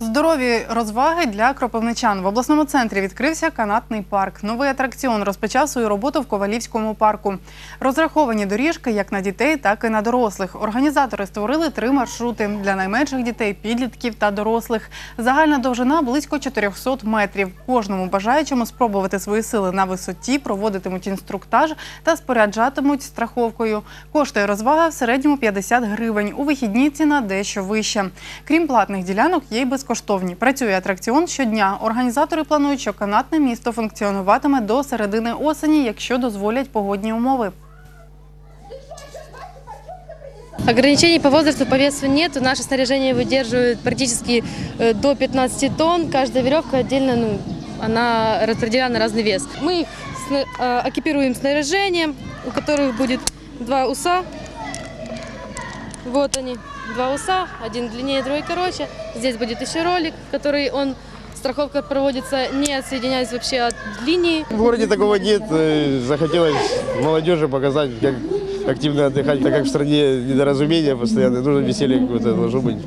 Здорові розваги для кропивничан в обласному центрі відкрився канатний парк. Новий атракціон розпочав свою роботу в Ковалівському парку. Розраховані доріжки як на дітей, так і на дорослих. Організатори створили три маршрути для найменших дітей, підлітків та дорослих. Загальна довжина близько 400 метрів. Кожному бажаючому спробувати свої сили на висоті проводитимуть інструктаж та споряджатимуть страховкою. Коштує розвага в середньому 50 гривень. У вихідні ціна дещо вища. Крім платних ділянок, є й безкоштовні Працює атракціон щодня. Організатори планують, що канатне місто функціонуватиме до середини осені, якщо дозволять погодні умови. Ограничений по возрасту, по весу нет. Наше снаряжение выдерживает практически э, до 15 тонн. Каждая веревка отдельно, ну, она распределена на разный вес. Мы их сна- э, экипируем снаряжением, у которых будет два уса. Вот они, два уса, один длиннее, другой короче. Здесь будет еще ролик, который он Страховка проводится не отсоединяясь вообще от линии. В городе такого нет. э, Захотелось молодежи показать, как активно отдыхать, так как в стране недоразумения постоянно. Нужно веселье какое-то должно быть.